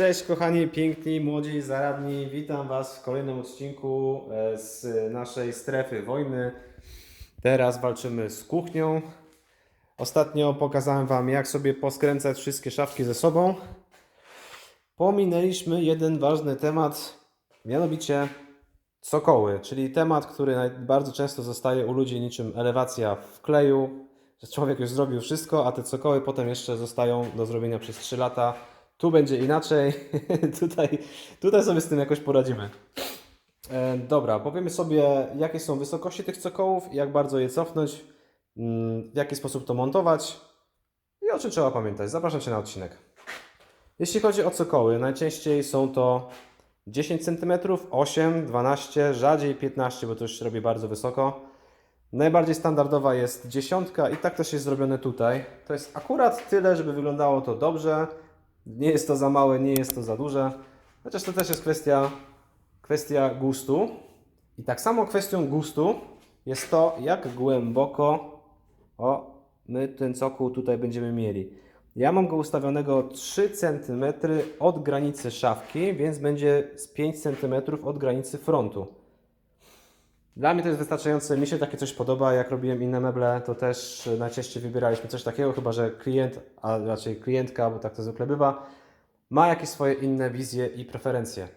Cześć kochani, piękni, młodzi, zaradni. Witam Was w kolejnym odcinku e, z naszej strefy wojny. Teraz walczymy z kuchnią. Ostatnio pokazałem Wam, jak sobie poskręcać wszystkie szafki ze sobą. Pominęliśmy jeden ważny temat, mianowicie cokoły, czyli temat, który bardzo często zostaje u ludzi niczym elewacja w kleju, że człowiek już zrobił wszystko, a te cokoły potem jeszcze zostają do zrobienia przez 3 lata. Tu będzie inaczej, tutaj, tutaj sobie z tym jakoś poradzimy. E, dobra, powiemy sobie, jakie są wysokości tych cokołów jak bardzo je cofnąć, mm, w jaki sposób to montować i o czym trzeba pamiętać. Zapraszam Cię na odcinek. Jeśli chodzi o cokoły, najczęściej są to 10 cm, 8, 12, rzadziej 15, bo to już się robi bardzo wysoko. Najbardziej standardowa jest dziesiątka i tak też jest zrobione tutaj. To jest akurat tyle, żeby wyglądało to dobrze. Nie jest to za małe, nie jest to za duże. Chociaż to też jest kwestia, kwestia gustu. I tak samo kwestią gustu jest to, jak głęboko o, my ten cokół tutaj będziemy mieli. Ja mam go ustawionego 3 cm od granicy szafki, więc będzie z 5 cm od granicy frontu. Dla mnie to jest wystarczające, mi się takie coś podoba. Jak robiłem inne meble, to też najczęściej wybieraliśmy coś takiego, chyba że klient, a raczej klientka, bo tak to zwykle bywa, ma jakieś swoje inne wizje i preferencje.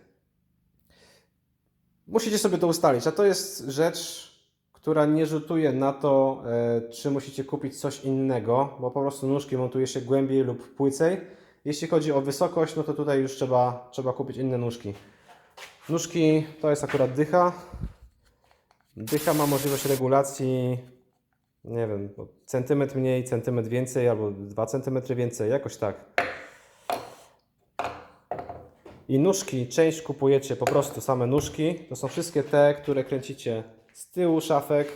Musicie sobie to ustalić, a to jest rzecz, która nie rzutuje na to, e, czy musicie kupić coś innego, bo po prostu nóżki montuje się głębiej lub płycej. Jeśli chodzi o wysokość, no to tutaj już trzeba, trzeba kupić inne nóżki. Nóżki to jest akurat dycha. Dycha ma możliwość regulacji, nie wiem, o centymetr mniej, centymetr więcej, albo 2 centymetry więcej, jakoś tak. I nóżki, część kupujecie po prostu same nóżki. To są wszystkie te, które kręcicie z tyłu szafek,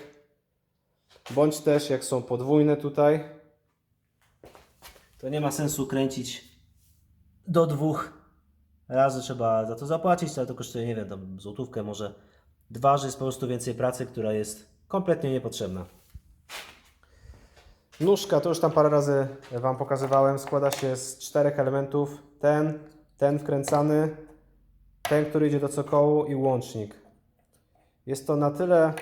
bądź też jak są podwójne tutaj. To nie ma sensu kręcić do dwóch razy trzeba za to zapłacić, ale to kosztuje, nie wiem, złotówkę może dwa, że jest po prostu więcej pracy, która jest kompletnie niepotrzebna. Nóżka, to już tam parę razy Wam pokazywałem, składa się z czterech elementów. Ten, ten wkręcany, ten, który idzie do cokołu i łącznik. Jest to na tyle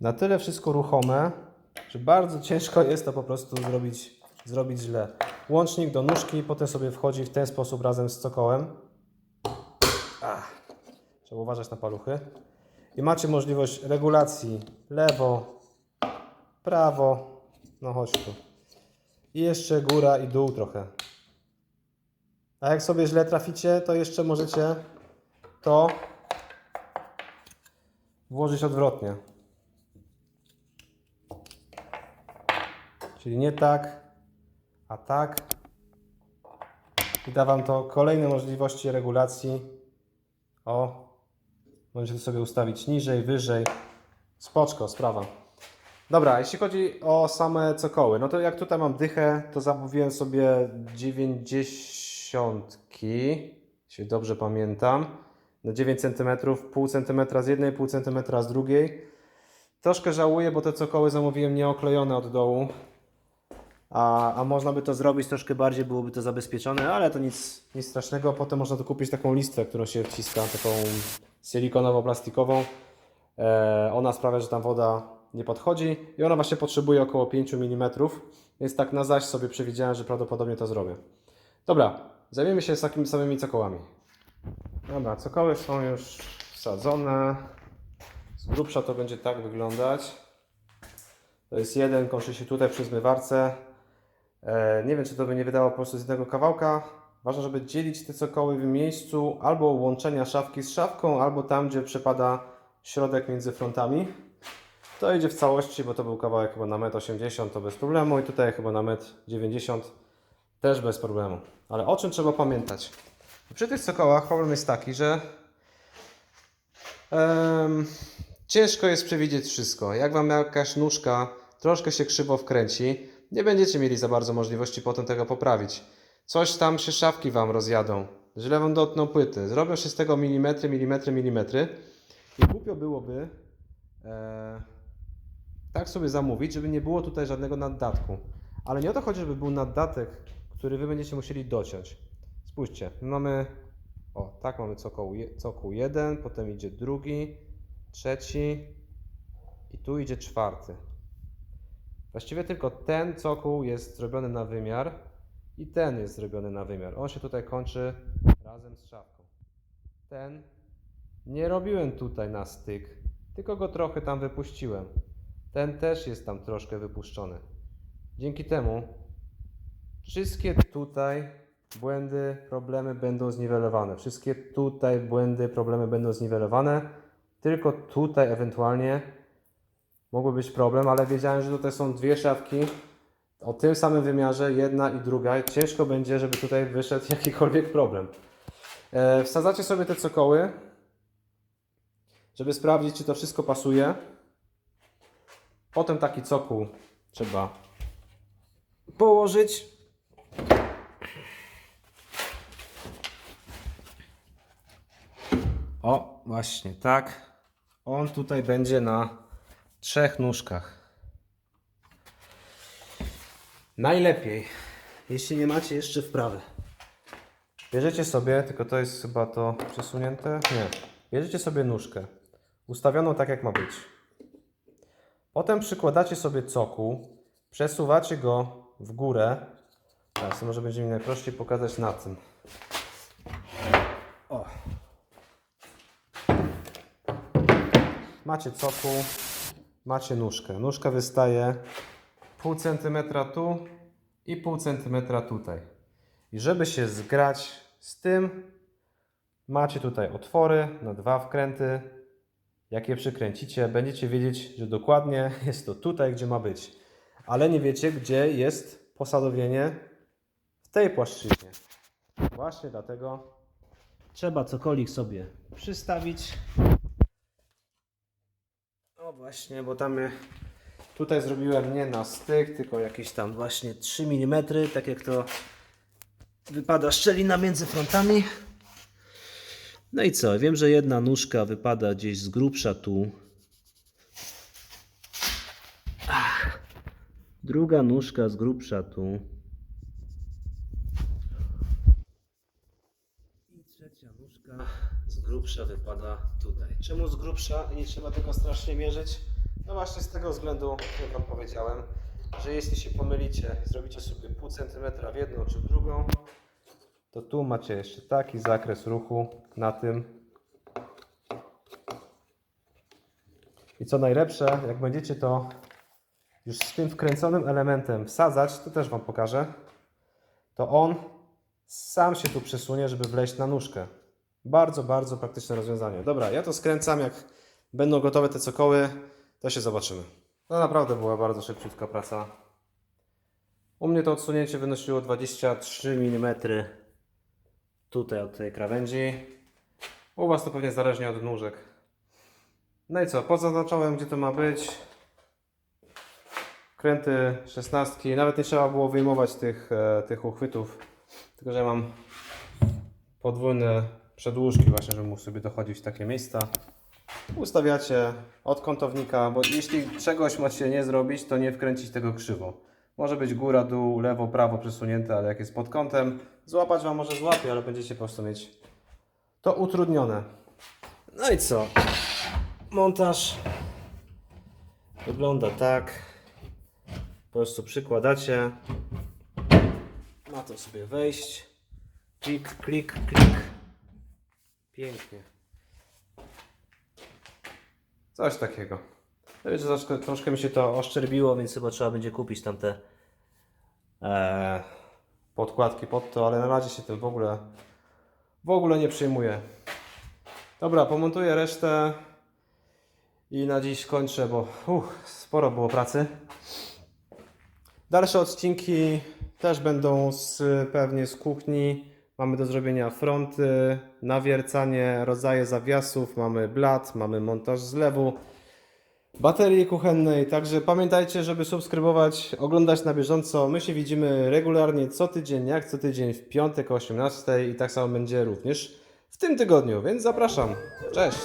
na tyle wszystko ruchome, że bardzo ciężko jest to po prostu zrobić, zrobić źle. Łącznik do nóżki, potem sobie wchodzi w ten sposób razem z cokołem. Trzeba uważać na paluchy. I macie możliwość regulacji lewo, prawo, no chodź tu. I jeszcze góra i dół trochę. A jak sobie źle traficie, to jeszcze możecie to włożyć odwrotnie. Czyli nie tak, a tak. I da Wam to kolejne możliwości regulacji. O, możecie sobie ustawić niżej, wyżej. Spoczko, sprawa. Dobra, jeśli chodzi o same cokoły, no to jak tutaj mam dychę, to zamówiłem sobie 90, jeśli dobrze pamiętam, na 9 cm, pół cm z jednej, pół cm z drugiej. Troszkę żałuję, bo te cokoły zamówiłem nieoklejone od dołu, a, a można by to zrobić troszkę bardziej, byłoby to zabezpieczone, ale to nic, nic strasznego. Potem można tu kupić taką listwę, którą się wciska, taką silikonowo-plastikową. E, ona sprawia, że tam woda nie podchodzi i ona właśnie potrzebuje około 5 mm, więc tak na zaś sobie przewidziałem, że prawdopodobnie to zrobię. Dobra, zajmiemy się takimi samymi cokołami. Dobra, cokoły są już wsadzone. Z grubsza to będzie tak wyglądać. To jest jeden, kończy się tutaj przy zmywarce. E, nie wiem, czy to by nie wydało po prostu z jednego kawałka. Ważne, żeby dzielić te cokoły w miejscu albo łączenia szafki z szafką, albo tam, gdzie przypada środek między frontami. To idzie w całości, bo to był kawałek chyba na 1,80 m, to bez problemu i tutaj chyba na 1,90 m też bez problemu. Ale o czym trzeba pamiętać? Przy tych cokołach problem jest taki, że em, ciężko jest przewidzieć wszystko. Jak Wam jakaś nóżka troszkę się krzywo wkręci, nie będziecie mieli za bardzo możliwości potem tego poprawić. Coś tam się szafki Wam rozjadą, źle Wam dotkną płyty, zrobią się z tego milimetry, milimetry, milimetry i głupio byłoby e, tak sobie zamówić, żeby nie było tutaj żadnego naddatku. Ale nie o to chodzi, żeby był naddatek, który wy będziecie musieli dociąć. Spójrzcie, my mamy, o tak mamy cokół, cokół jeden, potem idzie drugi, trzeci i tu idzie czwarty. Właściwie tylko ten cokół jest zrobiony na wymiar i ten jest zrobiony na wymiar. On się tutaj kończy razem z szafką. Ten nie robiłem tutaj na styk, tylko go trochę tam wypuściłem. Ten też jest tam troszkę wypuszczony. Dzięki temu wszystkie tutaj błędy, problemy będą zniwelowane. Wszystkie tutaj błędy, problemy będą zniwelowane. Tylko tutaj ewentualnie mógłby być problem, ale wiedziałem, że tutaj są dwie szafki o tym samym wymiarze, jedna i druga. Ciężko będzie, żeby tutaj wyszedł jakikolwiek problem. E, wsadzacie sobie te cokoły, żeby sprawdzić, czy to wszystko pasuje. Potem taki cokół trzeba położyć. O, właśnie tak. On tutaj będzie na trzech nóżkach. Najlepiej, jeśli nie macie jeszcze wprawy. Bierzecie sobie, tylko to jest chyba to przesunięte. Nie. Bierzecie sobie nóżkę, ustawioną tak jak ma być. Potem przykładacie sobie cokół, przesuwacie go w górę. Teraz może będzie mi najprościej pokazać na tym. O. Macie cokół, macie nóżkę. Nóżka wystaje pół centymetra tu i pół centymetra tutaj. I żeby się zgrać z tym, macie tutaj otwory na dwa wkręty. Jak je przykręcicie, będziecie wiedzieć, że dokładnie jest to tutaj, gdzie ma być. Ale nie wiecie, gdzie jest posadowienie w tej płaszczyźnie. Właśnie dlatego trzeba cokolwiek sobie przystawić. O właśnie, bo tam tutaj zrobiłem nie na styk, tylko jakieś tam właśnie 3 mm, tak jak to wypada szczelina między frontami. No i co? Wiem, że jedna nóżka wypada gdzieś z grubsza tu. Ach. Druga nóżka z grubsza tu. I trzecia nóżka z grubsza wypada tutaj. Czemu z grubsza? Nie trzeba tego strasznie mierzyć. No właśnie z tego względu, jak Wam powiedziałem, że jeśli się pomylicie, zrobicie sobie pół centymetra w jedną czy w drugą, to tu macie jeszcze taki zakres ruchu na tym. I co najlepsze, jak będziecie to już z tym wkręconym elementem wsadzać, to też Wam pokażę, to on sam się tu przesunie, żeby wleźć na nóżkę. Bardzo, bardzo praktyczne rozwiązanie. Dobra, ja to skręcam, jak będą gotowe te cokoły, to się zobaczymy. To naprawdę była bardzo szybciutka praca. U mnie to odsunięcie wynosiło 23 mm tutaj od tej krawędzi. U Was to pewnie zależnie od nóżek. No i co, pozaznaczałem gdzie to ma być. Kręty 16, nawet nie trzeba było wyjmować tych, e, tych uchwytów, tylko że ja mam podwójne przedłużki właśnie, żeby mógł sobie dochodzić w takie miejsca. Ustawiacie od kątownika, bo jeśli czegoś macie nie zrobić, to nie wkręcić tego krzywo. Może być góra, dół, lewo, prawo przesunięte, ale jak jest pod kątem, złapać Wam może złapie, ale będziecie po prostu mieć to utrudnione. No i co? Montaż wygląda tak. Po prostu przykładacie. Ma to sobie wejść. Klik, klik, klik. Pięknie. Coś takiego. Ja wiecie, troszkę, troszkę mi się to oszczerbiło, więc chyba trzeba będzie kupić tamte e, podkładki pod to, ale na razie się tym w ogóle w ogóle nie przejmuję. Dobra, pomontuję resztę i na dziś kończę, bo sporo było pracy. Dalsze odcinki też będą z, pewnie z kuchni. Mamy do zrobienia fronty, nawiercanie, rodzaje zawiasów, mamy blat, mamy montaż zlewu, baterii kuchennej. Także pamiętajcie, żeby subskrybować, oglądać na bieżąco. My się widzimy regularnie co tydzień, jak co tydzień w piątek o 18 i tak samo będzie również w tym tygodniu, więc zapraszam. Cześć!